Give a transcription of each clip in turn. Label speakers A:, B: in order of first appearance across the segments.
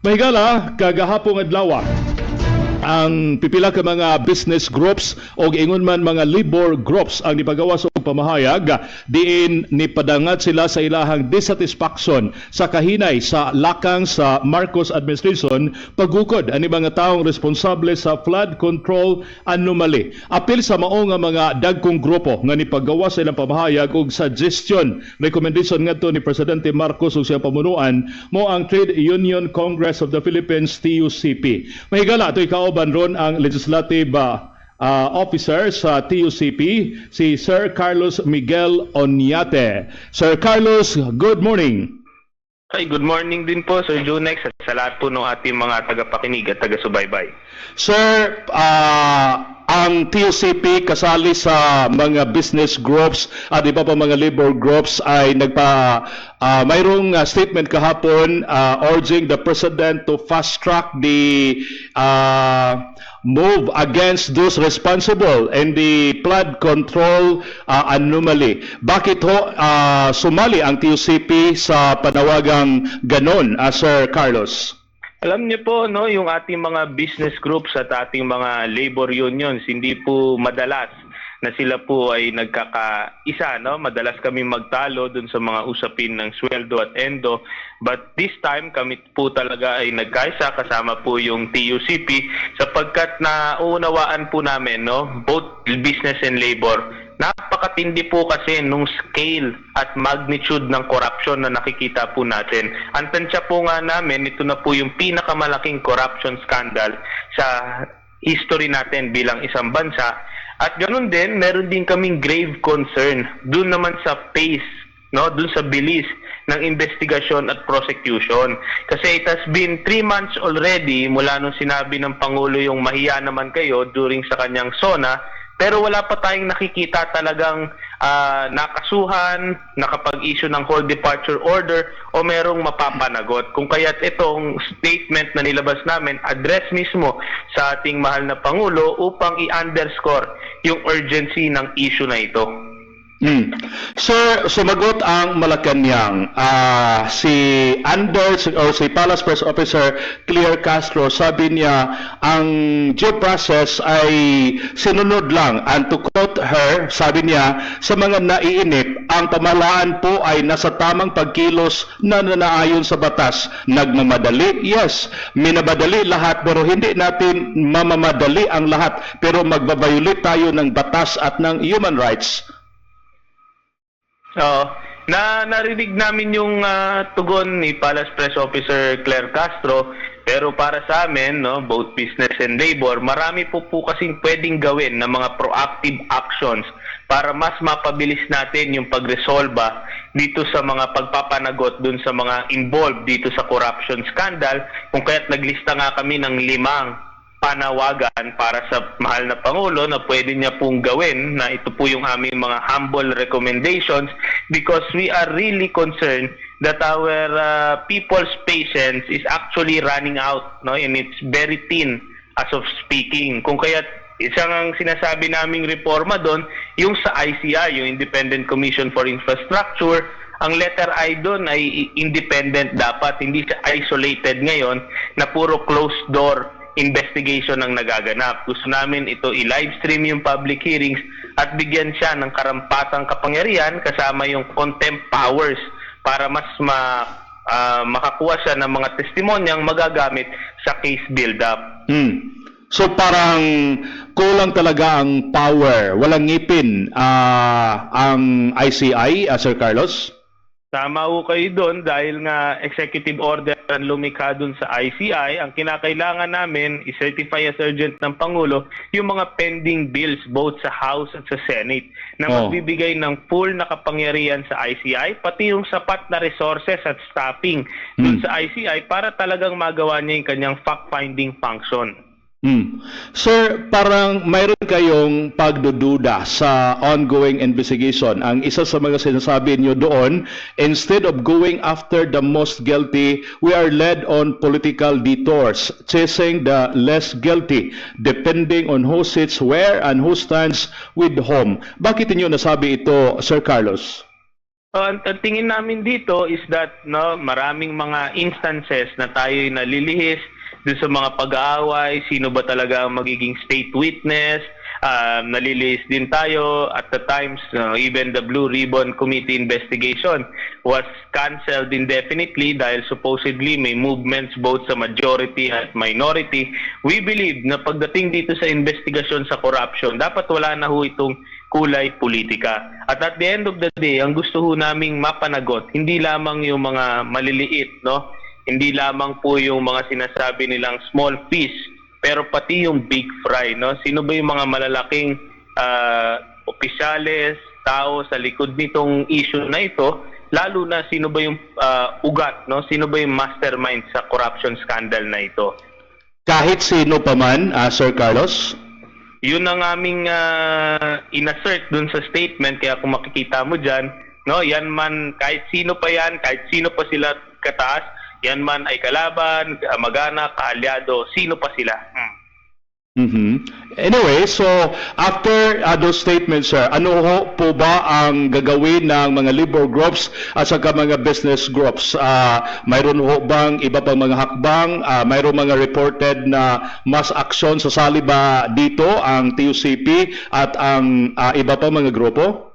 A: Mahigala, kagahapong adlaw ang pipila ka mga business groups o ingon man mga labor groups ang nipagawa sa pamahayag diin nipadangat sila sa ilahang dissatisfaction sa kahinay sa lakang sa Marcos administration pagukod ani mga taong responsable sa flood control anomaly. Apil sa mao nga mga dagkong grupo nga nipagawa sa ilang pamahayag og suggestion. Recommendation ngadto ni presidente Marcos ug siyang pamunuan mo ang Trade Union Congress of the Philippines TUCP mahigala ito'y kauban ron ang legislative ah, ah, officer sa TUCP, si Sir Carlos Miguel Onyate. Sir Carlos, good morning.
B: Hi, good morning din po Sir Junex at sa lahat po ng ating mga tagapakinig at taga-subaybay.
A: Sir, ah, ang TUCP kasali sa mga business groups at iba pa mga labor groups ay nagpa ah, mayroong ah, statement kahapon ah, urging the president to fast track the ah, move against those responsible in the flood control ah, anomaly. Bakit ho ah, sumali ang TUCP sa panawagang ganon, ah, Sir Carlos?
B: Alam niyo po, no, yung ating mga business groups at ating mga labor unions, hindi po madalas na sila po ay nagkakaisa, no? Madalas kami magtalo dun sa mga usapin ng sweldo at endo. But this time, kami po talaga ay nagkaisa kasama po yung TUCP sapagkat naunawaan po namin, no, both business and labor, napakatindi po kasi nung scale at magnitude ng corruption na nakikita po natin. Ang tansya po nga namin, ito na po yung pinakamalaking corruption scandal sa history natin bilang isang bansa. At ganun din, meron din kaming grave concern dun naman sa pace, no, dun sa bilis ng investigasyon at prosecution. Kasi it has been three months already mula nung sinabi ng Pangulo yung mahiya naman kayo during sa kanyang SONA, pero wala pa tayong nakikita talagang ah, nakasuhan, nakapag-issue ng whole departure order o merong mapapanagot. Kung kaya't itong statement na nilabas namin, address mismo sa ating mahal na Pangulo upang i-underscore yung urgency ng issue na ito.
A: Hmm. Sir, sumagot ang Malacanang. Ah, si Anders o si Palace Press Officer Clear Castro, sabi niya ang due process ay sinunod lang. And to quote her, sabi niya, sa mga naiinip, ang pamahalaan po ay nasa tamang pagkilos na nanaayon sa batas. Nagmamadali? Yes. Minabadali lahat pero hindi natin mamamadali ang lahat pero magbabayulit tayo ng batas at ng human rights.
B: Oo. Na narinig namin yung ah, tugon ni Palace Press Officer Claire Castro pero para sa amin no both business and labor marami po po kasing pwedeng gawin na mga proactive actions para mas mapabilis natin yung pagresolba dito sa mga pagpapanagot dun sa mga involved dito sa corruption scandal kung kaya't naglista nga kami ng limang panawagan para sa mahal na Pangulo na pwede niya pong gawin na ito po yung aming mga humble recommendations because we are really concerned that our uh, people's patience is actually running out no and it's very thin as of speaking. Kung kaya isang ang sinasabi naming reforma doon yung sa ICI yung Independent Commission for Infrastructure ang letter I doon ay independent dapat, hindi siya isolated ngayon na puro closed door investigation ang nagaganap. Gusto namin ito i-live stream yung public hearings at bigyan siya ng karampatang kapangyarihan kasama yung contempt powers para mas ma, ah, makakuha siya ng mga testimonyang magagamit sa case build-up.
A: Hmm. So parang kulang talaga ang power, walang ngipin ah, ang ICI, ah, Sir Carlos?
B: Tama ho kayo doon dahil nga executive order ang lumikha doon sa ICI. Ang kinakailangan namin i-certify as urgent ng Pangulo yung mga pending bills both sa House at sa Senate na
A: Oh.
B: magbibigay ng full na kapangyarihan sa ICI pati yung sapat na resources at staffing doon sa ICI para talagang magawa niya yung kanyang fact-finding function.
A: Hmm. Sir, parang mayroon kayong pagdududa sa ongoing investigation. Ang isa sa mga sinasabi niyo doon, instead of going after the most guilty, we are led on political detours, chasing the less guilty, depending on who sits where and who stands with whom. Bakit niyo nasabi ito, Sir Carlos?
B: Uh, ang, tingin namin dito is that no, maraming mga instances na tayo nalilihis dun sa mga pag-aaway, sino ba talaga ang magiging state witness, um, nalilihis din tayo at the times, no, even the Blue Ribbon Committee investigation was cancelled indefinitely dahil supposedly may movements both sa majority at minority. We believe na pagdating dito sa investigasyon sa corruption, dapat wala na ho itong kulay politika. At at the end of the day, ang gusto ho naming mapanagot, hindi lamang yung mga maliliit, no? Hindi lamang po yung mga sinasabi nilang small fish, pero pati yung big fry, no? Sino ba yung mga malalaking ah, opisyales, tao sa likod nitong issue na ito? Lalo na sino ba yung ah, ugat, no? Sino ba yung mastermind sa corruption scandal na ito?
A: Kahit sino pa man, ah, Sir Carlos?
B: Yun ang aming uh, inassert dun sa statement kaya kung makikita mo diyan, no, yan man kahit sino pa yan, kahit sino pa sila kataas, yan man ay kalaban, magana, kaalyado, sino pa sila. Hmm.
A: Mhm. Anyway, so after uh, those statements, sir, ano ho po ba ang gagawin ng mga labor groups at saka mga business groups? Uh, mayroon ho bang iba pang mga hakbang? Uh, mayroon mga reported na mas aksyon sasali ba dito ang TUCP at ang uh, iba pang mga grupo?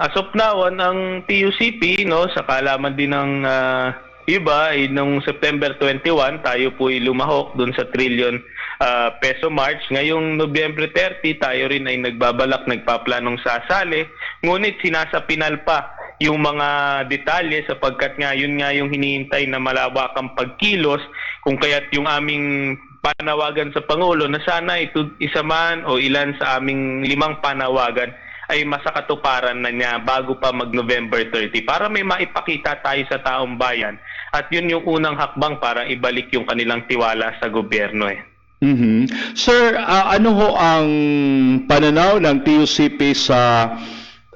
B: As of now, an- ang TUCP, no, sa kaalaman din ng ah, iba, ay nung September 21, tayo po ay lumahok dun sa trillion ah, peso march. Ngayong Nobyembre 30, tayo rin ay nagbabalak, nagpaplanong sasali. Ngunit sinasapinal pa yung mga detalye sapagkat nga yun nga yung hinihintay na malawakang pagkilos kung kaya't yung aming panawagan sa Pangulo na sana ito isa man o ilan sa aming limang panawagan ay masakatuparan na niya bago pa mag-November 30 para may maipakita tayo sa taong bayan at yun yung unang hakbang para ibalik yung kanilang tiwala sa gobyerno eh.
A: Mhm. Sir, ah, ano ho ang pananaw ng TUCP sa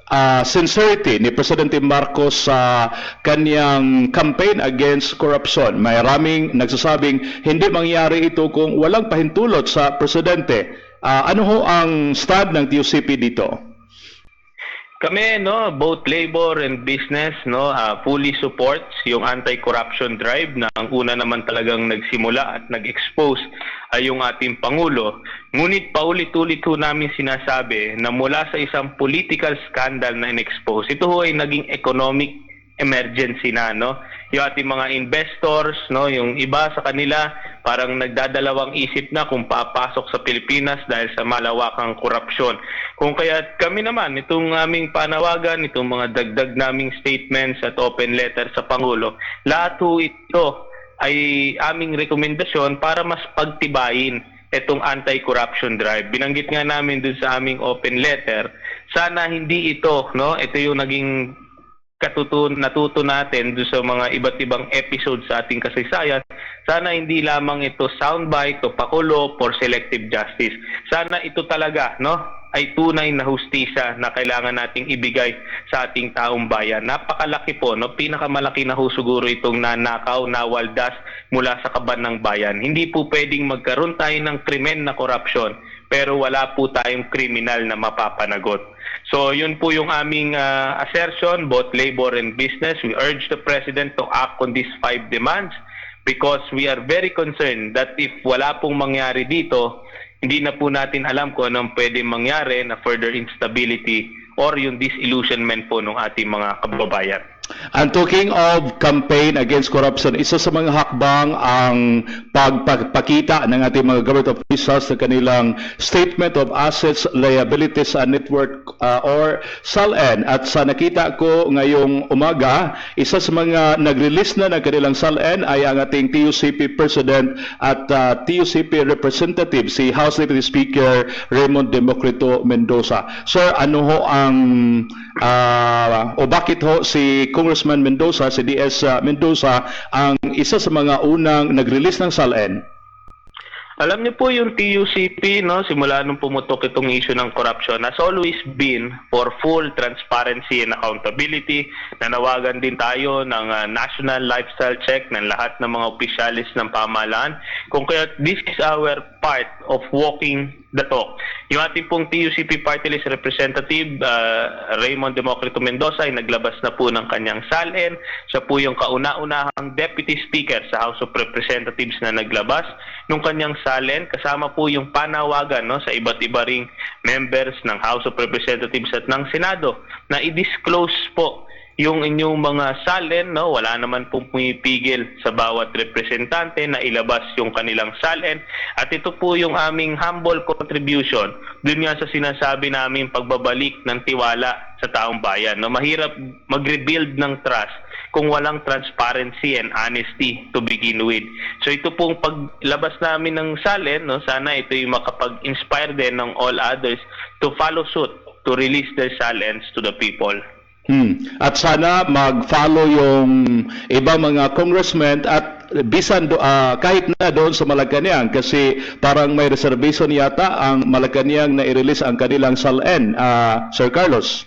A: ah, sincerity ni Presidente Marcos sa kanyang campaign against corruption? May maraming nagsasabing hindi mangyari ito kung walang pahintulot sa presidente. Ah, ano ho ang stand ng TUCP dito?
B: Kami no, both labor and business no, ah, fully supports yung anti-corruption drive na ang una naman talagang nagsimula at nag-expose ay yung ating pangulo. Ngunit paulit-ulit ho namin sinasabi na mula sa isang political scandal na in-expose, ito ho ay naging economic emergency na no yung ating mga investors no yung iba sa kanila parang nagdadalawang isip na kung papasok sa Pilipinas dahil sa malawakang korupsyon kung kaya kami naman itong aming panawagan itong mga dagdag naming statements at open letter sa pangulo lahat ito ay aming rekomendasyon para mas pagtibayin itong anti-corruption drive. Binanggit nga namin dun sa aming open letter, sana hindi ito, no? Ito yung naging katutun natuto natin doon sa mga iba't ibang episodes sa ating kasaysayan, sana hindi lamang ito soundbite o pakulo for selective justice. Sana ito talaga, no, ay tunay na hustisya na kailangan nating ibigay sa ating taong bayan. Napakalaki po, no, pinakamalaki na ho siguro itong nanakaw, nawaldas mula sa kaban ng bayan. Hindi po pwedeng magkaroon tayo ng krimen na korupsyon pero wala po tayong kriminal na mapapanagot. So yun po yung aming ah, assertion, both labor and business. We urge the President to act on these five demands because we are very concerned that if wala pong mangyari dito, hindi na po natin alam kung anong pwede mangyari na further instability or yung disillusionment po ng ating mga kababayan.
A: And talking of campaign against corruption, isa sa mga hakbang ang pagpakita ng ating mga government officials sa kanilang Statement of Assets, Liabilities and Network uh, or SALN. At sa nakita ko ngayong umaga, isa sa mga nag-release na ng kanilang SALN ay ang ating TUCP President at uh, TUCP Representative, si House Deputy Speaker Raymond Democrito Mendoza. Sir, ano ho ang ah, o bakit ho si Congressman Mendoza, si DS uh, Mendoza ang isa sa mga unang nag-release ng SALN?
B: Alam niyo po yung TUCP, no, simula nung pumutok itong issue ng corruption, has always been for full transparency and accountability. Nanawagan din tayo ng ah, national lifestyle check ng lahat ng mga opisyalis ng pamahalaan. Kung kaya this is our part of walking the talk. Yung ating pong TUCP Party List Representative, ah, Raymond Democrito Mendoza, ay naglabas na po ng kanyang salin. Siya po yung kauna-unahang Deputy Speaker sa House of Representatives na naglabas nung kanyang salin. Kasama po yung panawagan no, sa iba't iba ring members ng House of Representatives at ng Senado na i-disclose po yung inyong mga salin, no, wala naman pong pumipigil sa bawat representante na ilabas yung kanilang salin. At ito po yung aming humble contribution dun nga sa sinasabi namin pagbabalik ng tiwala sa taong bayan. No, mahirap mag-rebuild ng trust kung walang transparency and honesty to begin with. So ito pong paglabas namin ng salin, no, sana ito yung makapag-inspire din ng all others to follow suit to release their salins to the people.
A: Hmm. At sana mag-follow yung iba mga congressmen at bisan do, ah, kahit na doon sa Malacanang kasi parang may reservation yata ang Malacanang na i-release ang kanilang SALN, ah, Sir Carlos.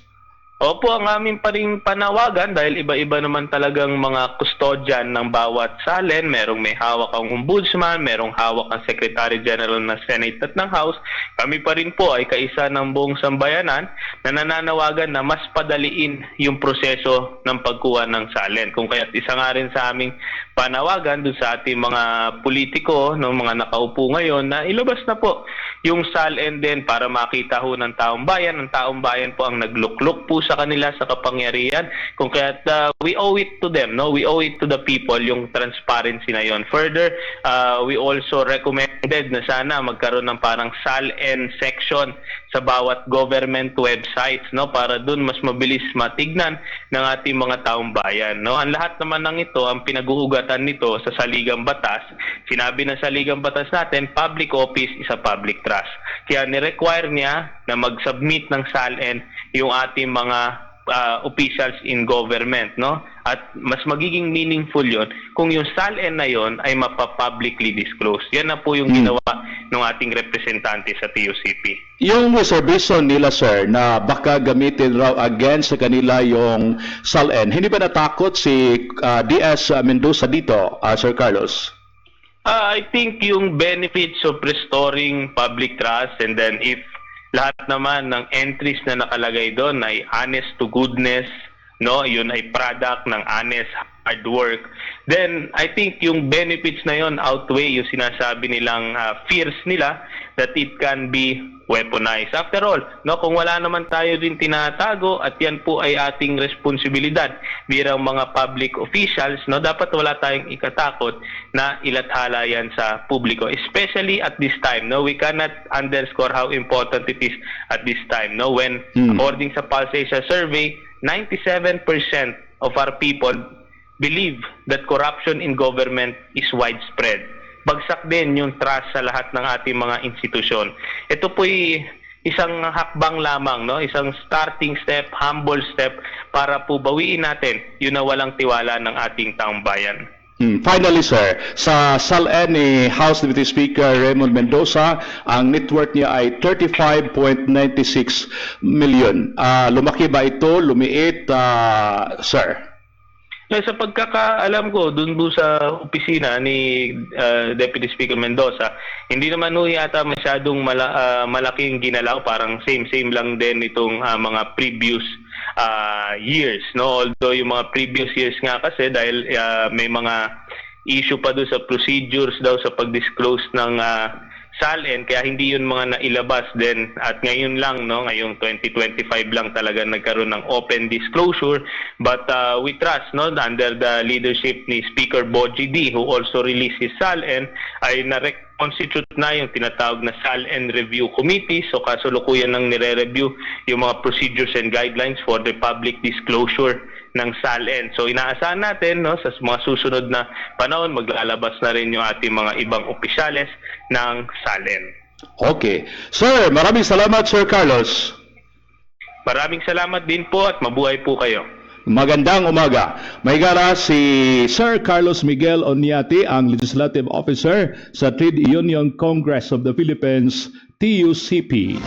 B: Opo, ang aming pa rin panawagan dahil iba-iba naman talagang mga custodian ng bawat salen. Merong may hawak ang ombudsman, merong hawak ang Secretary General ng Senate at ng House. Kami pa rin po ay kaisa ng buong sambayanan na nananawagan na mas padaliin yung proseso ng pagkuha ng salen. Kung kaya't isa nga rin sa aming panawagan dun sa ating mga politiko, no, mga nakaupo ngayon, na ilabas na po yung salen din para makita ho ng taong bayan. Ang taong bayan po ang naglukluk po sa kanila sa kapangyarihan. Kung kaya't uh, we owe it to them, no? We owe it to the people yung transparency na yon. Further, uh, we also recommended na sana magkaroon ng parang SALN section sa bawat government websites, no? Para dun mas mabilis matignan ng ating mga taong bayan, no? Ang lahat naman ng ito, ang pinag-uugatan nito sa saligang batas, sinabi ng saligang batas natin, public office is a public trust. Kaya ni-require niya na mag-submit ng SALN yung ating mga uh, officials in government, no? At mas magiging meaningful yon kung yung SALN na yon ay mapa-publicly disclose. Yan na po yung
A: Hmm.
B: ginawa ng ating representante sa TUCP.
A: Yung reservation nila, sir, na baka gamitin raw against sa kanila yung SALN, hindi ba natakot si ah, DS Mendoza dito, ah, Sir Carlos?
B: Uh, I think yung benefits of restoring public trust and then if lahat naman ng entries na nakalagay doon ay honest to goodness, no, yun ay product ng honest hard work, then I think yung benefits na yon outweigh yung sinasabi nilang uh, fears nila that it can be weaponized. After all, no, kung wala naman tayo din tinatago at yan po ay ating responsibilidad bilang mga public officials, no, dapat wala tayong ikatakot na ilathala yan sa publiko. Especially at this time, no, we cannot underscore how important it is at this time, no, when
A: Hmm.
B: according sa Pulse Asia survey, 97% of our people believe that corruption in government is widespread. Bagsak din yung trust sa lahat ng ating mga institusyon. Ito po'y isang hakbang lamang, no? isang starting step, humble step para po bawiin natin yung nawalang tiwala ng ating taong bayan.
A: Hmm. Finally, sir, sa SALN ni House Deputy Speaker Raymond Mendoza, ang net worth niya ay 35.96 million. Ah, lumaki ba ito? Lumiit, ah, sir?
B: Eh, sa pagkakaalam ko, dun po sa opisina ni uh, Deputy Speaker Mendoza, hindi naman ho yata masyadong mala- ah, malaking ginalaw, parang same-same lang din itong ah, mga previous ah, years. No? Although yung mga previous years nga kasi dahil ah, may mga issue pa doon sa procedures daw sa pag-disclose ng ah, SALN kaya hindi yun mga nailabas din at ngayon lang no ngayong 2025 lang talaga nagkaroon ng open disclosure but uh, we trust no under the leadership ni Speaker Boji D who also released his SALN ay na-constitute na yung tinatawag na SALN Review Committee so kasulukuyan nang nire-review yung mga procedures and guidelines for the public disclosure ng SALN. So inaasahan natin no sa mga susunod na panahon maglalabas na rin yung ating mga ibang opisyales ng SALN.
A: Okay. Sir, maraming salamat, Sir Carlos.
B: Maraming salamat din po at mabuhay po kayo.
A: Magandang umaga. May gara si Sir Carlos Miguel Oniati, ang Legislative Officer sa Trade Union Congress of the Philippines, TUCP.